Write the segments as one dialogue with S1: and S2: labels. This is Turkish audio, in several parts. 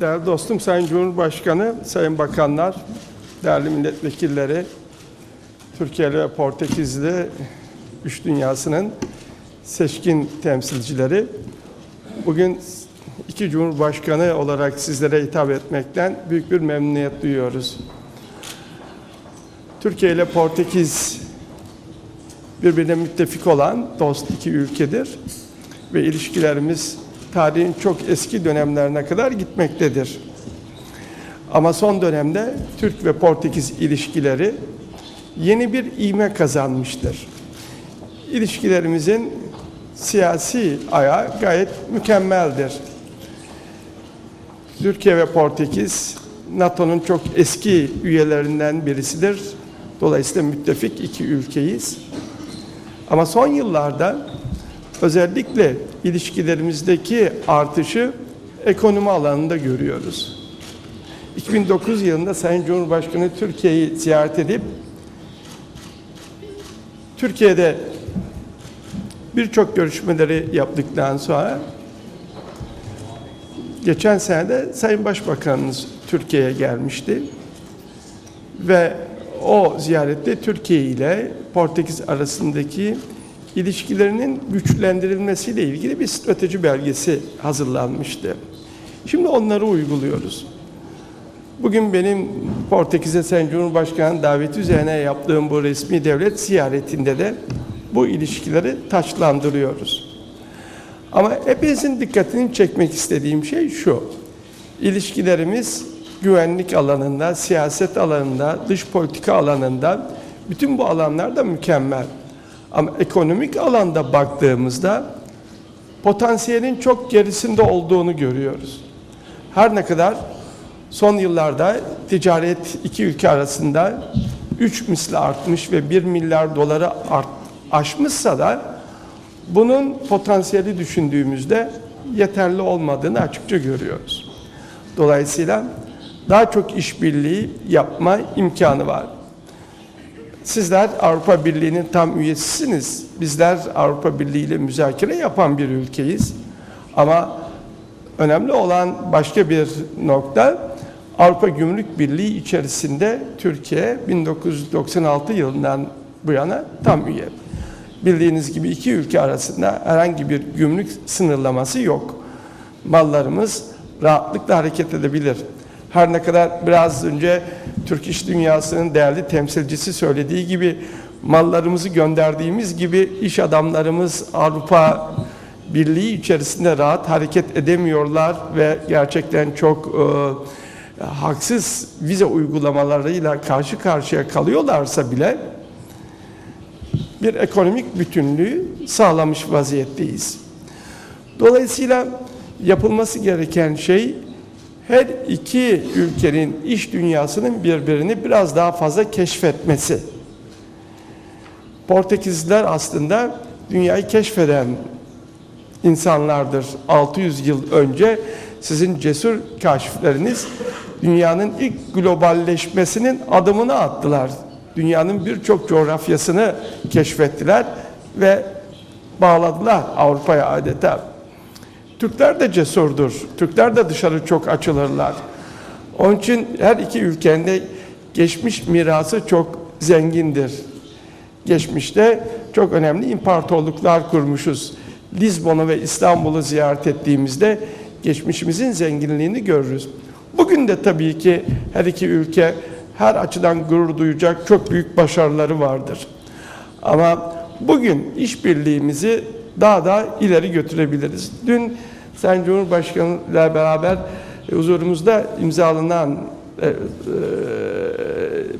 S1: Değerli dostum Sayın Cumhurbaşkanı, Sayın Bakanlar, değerli milletvekilleri, Türkiye'li ve Portekizli üç dünyasının seçkin temsilcileri. Bugün iki Cumhurbaşkanı olarak sizlere hitap etmekten büyük bir memnuniyet duyuyoruz. Türkiye ile Portekiz birbirine müttefik olan dost iki ülkedir ve ilişkilerimiz tarihin çok eski dönemlerine kadar gitmektedir. Ama son dönemde Türk ve Portekiz ilişkileri yeni bir ivme kazanmıştır. İlişkilerimizin siyasi ayağı gayet mükemmeldir. Türkiye ve Portekiz NATO'nun çok eski üyelerinden birisidir. Dolayısıyla müttefik iki ülkeyiz. Ama son yıllarda özellikle ilişkilerimizdeki artışı ekonomi alanında görüyoruz. 2009 yılında Sayın Cumhurbaşkanı Türkiye'yi ziyaret edip Türkiye'de birçok görüşmeleri yaptıktan sonra geçen sene de Sayın Başbakanımız Türkiye'ye gelmişti ve o ziyarette Türkiye ile Portekiz arasındaki ilişkilerinin güçlendirilmesiyle ilgili bir strateji belgesi hazırlanmıştı. Şimdi onları uyguluyoruz. Bugün benim Portekiz'e Sayın Cumhurbaşkanı daveti üzerine yaptığım bu resmi devlet ziyaretinde de bu ilişkileri taçlandırıyoruz. Ama hepinizin dikkatini çekmek istediğim şey şu. İlişkilerimiz güvenlik alanında, siyaset alanında, dış politika alanında bütün bu alanlarda mükemmel. Ama ekonomik alanda baktığımızda potansiyelin çok gerisinde olduğunu görüyoruz. Her ne kadar son yıllarda ticaret iki ülke arasında 3 misli artmış ve 1 milyar doları art, aşmışsa da bunun potansiyeli düşündüğümüzde yeterli olmadığını açıkça görüyoruz. Dolayısıyla daha çok işbirliği yapma imkanı var. Sizler Avrupa Birliği'nin tam üyesisiniz. Bizler Avrupa Birliği ile müzakere yapan bir ülkeyiz. Ama önemli olan başka bir nokta Avrupa Gümrük Birliği içerisinde Türkiye 1996 yılından bu yana tam üye. Bildiğiniz gibi iki ülke arasında herhangi bir gümrük sınırlaması yok. Mallarımız rahatlıkla hareket edebilir. Her ne kadar biraz önce Türk iş dünyasının değerli temsilcisi söylediği gibi mallarımızı gönderdiğimiz gibi iş adamlarımız Avrupa Birliği içerisinde rahat hareket edemiyorlar ve gerçekten çok e, haksız vize uygulamalarıyla karşı karşıya kalıyorlarsa bile bir ekonomik bütünlüğü sağlamış vaziyetteyiz. Dolayısıyla yapılması gereken şey her iki ülkenin iş dünyasının birbirini biraz daha fazla keşfetmesi. Portekizliler aslında dünyayı keşfeden insanlardır. 600 yıl önce sizin cesur kaşifleriniz dünyanın ilk globalleşmesinin adımını attılar. Dünyanın birçok coğrafyasını keşfettiler ve bağladılar Avrupa'ya adeta. Türkler de cesurdur. Türkler de dışarı çok açılırlar. Onun için her iki ülkenin de geçmiş mirası çok zengindir. Geçmişte çok önemli imparatorluklar kurmuşuz. Lizbon'u ve İstanbul'u ziyaret ettiğimizde geçmişimizin zenginliğini görürüz. Bugün de tabii ki her iki ülke her açıdan gurur duyacak çok büyük başarıları vardır. Ama bugün işbirliğimizi daha da ileri götürebiliriz. Dün Sayın Cumhurbaşkanı ile beraber e, huzurumuzda imzalanan e, e,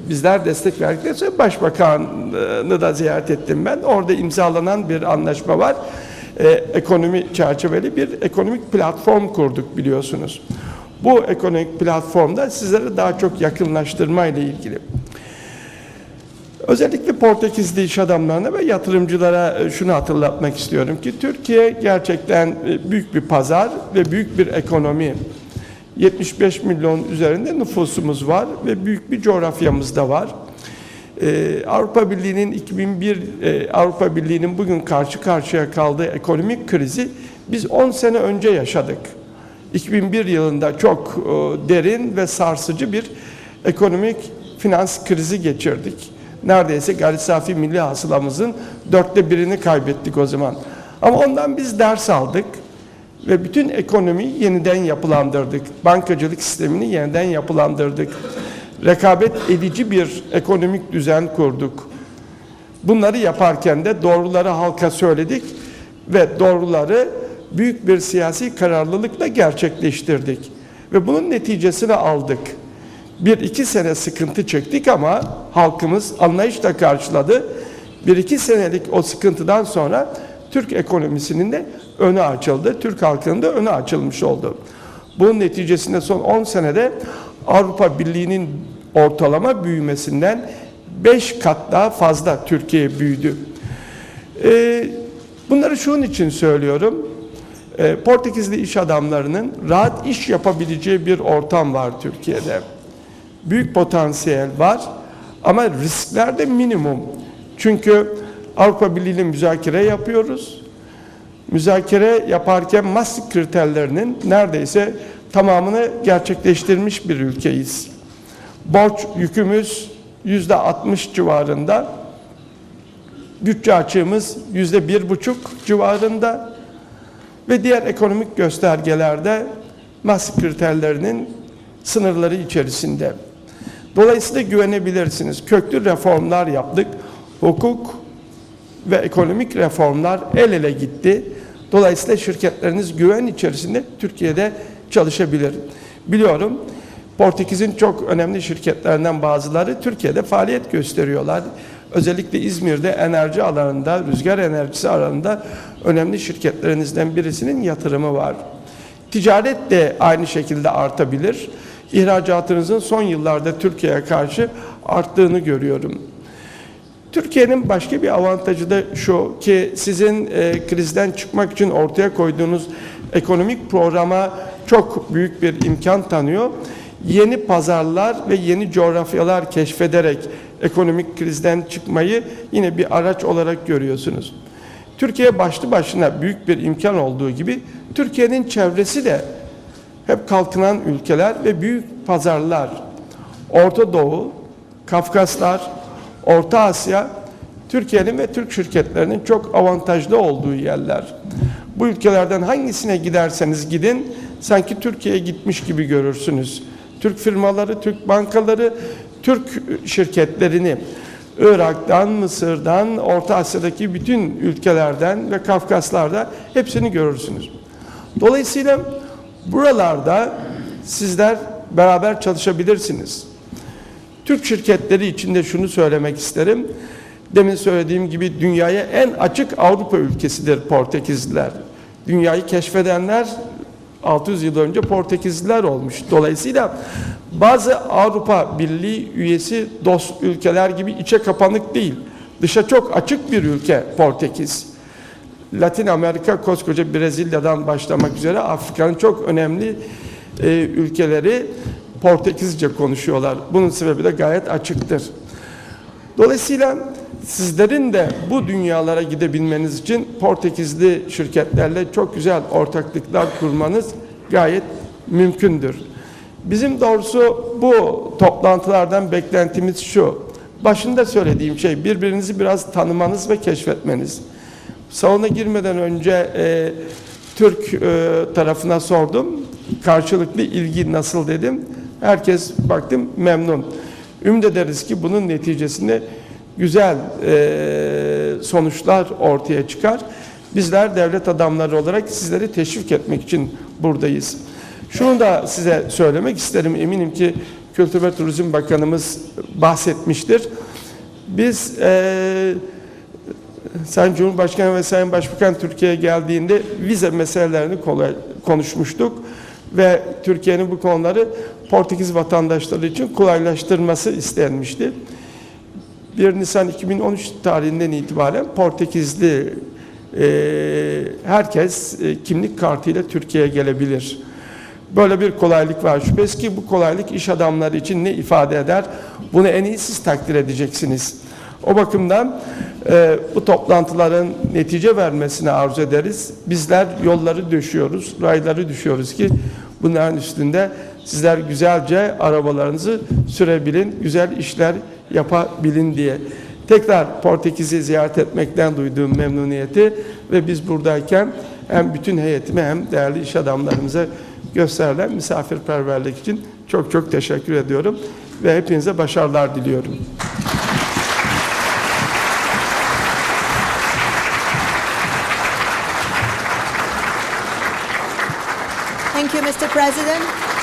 S1: bizler destek verdikten sonra Başbakanı da ziyaret ettim ben. Orada imzalanan bir anlaşma var. Ekonomi çerçeveli bir ekonomik platform kurduk biliyorsunuz. Bu ekonomik platformda sizlere daha çok yakınlaştırma ile ilgili. Özellikle Portekizli iş adamlarına ve yatırımcılara e, şunu hatırlatmak istiyorum ki Türkiye gerçekten e, büyük bir pazar ve büyük bir ekonomi. 75 milyon üzerinde nüfusumuz var ve büyük bir coğrafyamız da var. Ee, Avrupa Birliği'nin 2001 e, Avrupa Birliği'nin bugün karşı karşıya kaldığı ekonomik krizi biz 10 sene önce yaşadık. 2001 yılında çok e, derin ve sarsıcı bir ekonomik finans krizi geçirdik. Neredeyse gayri safi milli hasılamızın dörtte birini kaybettik o zaman. Ama ondan biz ders aldık ve bütün ekonomiyi yeniden yapılandırdık. Bankacılık sistemini yeniden yapılandırdık. Rekabet edici bir ekonomik düzen kurduk. Bunları yaparken de doğruları halka söyledik ve doğruları büyük bir siyasi kararlılıkla gerçekleştirdik. Ve bunun neticesini aldık. Bir iki sene sıkıntı çektik ama halkımız anlayışla karşıladı. Bir iki senelik o sıkıntıdan sonra Türk ekonomisinin de önü açıldı. Türk halkının da önü açılmış oldu. Bunun neticesinde son 10 senede Avrupa Birliği'nin ortalama büyümesinden 5 kat daha fazla Türkiye büyüdü. Ee, bunları şunun için söylüyorum. Ee, Portekizli iş adamlarının rahat iş yapabileceği bir ortam var Türkiye'de. Büyük potansiyel var ama riskler de minimum. Çünkü Avrupa Birliği ile müzakere yapıyoruz. Müzakere yaparken Maastricht kriterlerinin neredeyse tamamını gerçekleştirmiş bir ülkeyiz. Borç yükümüz yüzde 60 civarında. Bütçe açığımız yüzde bir buçuk civarında ve diğer ekonomik göstergelerde Maastricht kriterlerinin sınırları içerisinde. Dolayısıyla güvenebilirsiniz. Köklü reformlar yaptık. Hukuk ve ekonomik reformlar el ele gitti. Dolayısıyla şirketleriniz güven içerisinde Türkiye'de çalışabilir. Biliyorum Portekiz'in çok önemli şirketlerinden bazıları Türkiye'de faaliyet gösteriyorlar. Özellikle İzmir'de enerji alanında, rüzgar enerjisi alanında önemli şirketlerinizden birisinin yatırımı var. Ticaret de aynı şekilde artabilir. İhracatınızın son yıllarda Türkiye'ye karşı arttığını görüyorum. Türkiye'nin başka bir avantajı da şu ki sizin e, krizden çıkmak için ortaya koyduğunuz ekonomik programa çok büyük bir imkan tanıyor. Yeni pazarlar ve yeni coğrafyalar keşfederek ekonomik krizden çıkmayı yine bir araç olarak görüyorsunuz. Türkiye başlı başına büyük bir imkan olduğu gibi Türkiye'nin çevresi de hep kalkınan ülkeler ve büyük pazarlar. Orta Doğu, Kafkaslar, Orta Asya, Türkiye'nin ve Türk şirketlerinin çok avantajlı olduğu yerler. Bu ülkelerden hangisine giderseniz gidin, sanki Türkiye'ye gitmiş gibi görürsünüz. Türk firmaları, Türk bankaları, Türk şirketlerini Irak'tan, Mısır'dan, Orta Asya'daki bütün ülkelerden ve Kafkaslar'da hepsini görürsünüz. Dolayısıyla buralarda sizler beraber çalışabilirsiniz. Türk şirketleri için de şunu söylemek isterim. Demin söylediğim gibi dünyaya en açık Avrupa ülkesidir Portekizliler. Dünyayı keşfedenler 600 yıl önce Portekizliler olmuş. Dolayısıyla bazı Avrupa Birliği üyesi dost ülkeler gibi içe kapanık değil. Dışa çok açık bir ülke Portekiz. Latin Amerika koskoca Brezilya'dan başlamak üzere Afrika'nın çok önemli e, ülkeleri Portekizce konuşuyorlar. Bunun sebebi de gayet açıktır. Dolayısıyla sizlerin de bu dünyalara gidebilmeniz için Portekizli şirketlerle çok güzel ortaklıklar kurmanız gayet mümkündür. Bizim doğrusu bu toplantılardan beklentimiz şu. Başında söylediğim şey birbirinizi biraz tanımanız ve keşfetmeniz. Salona girmeden önce e, Türk e, tarafına sordum. Karşılıklı ilgi nasıl dedim. Herkes baktım memnun. Ümit ederiz ki bunun neticesinde güzel e, sonuçlar ortaya çıkar. Bizler devlet adamları olarak sizleri teşvik etmek için buradayız. Şunu da size söylemek isterim. Eminim ki Kültür ve Turizm Bakanımız bahsetmiştir. Biz e, Sayın Cumhurbaşkanı ve Sayın Başbakan Türkiye'ye geldiğinde vize meselelerini kolay, konuşmuştuk ve Türkiye'nin bu konuları Portekiz vatandaşları için kolaylaştırması istenmişti. 1 Nisan 2013 tarihinden itibaren Portekizli e, herkes e, kimlik kartıyla Türkiye'ye gelebilir. Böyle bir kolaylık var. Şüphesiz ki bu kolaylık iş adamları için ne ifade eder? Bunu en iyi siz takdir edeceksiniz. O bakımdan e, bu toplantıların netice vermesini arzu ederiz. Bizler yolları düşüyoruz, rayları düşüyoruz ki bunların üstünde sizler güzelce arabalarınızı sürebilin, güzel işler yapabilin diye. Tekrar Portekiz'i ziyaret etmekten duyduğum memnuniyeti ve biz buradayken hem bütün heyetime hem değerli iş adamlarımıza gösterilen misafirperverlik için çok çok teşekkür ediyorum ve hepinize başarılar diliyorum.
S2: Mr. President.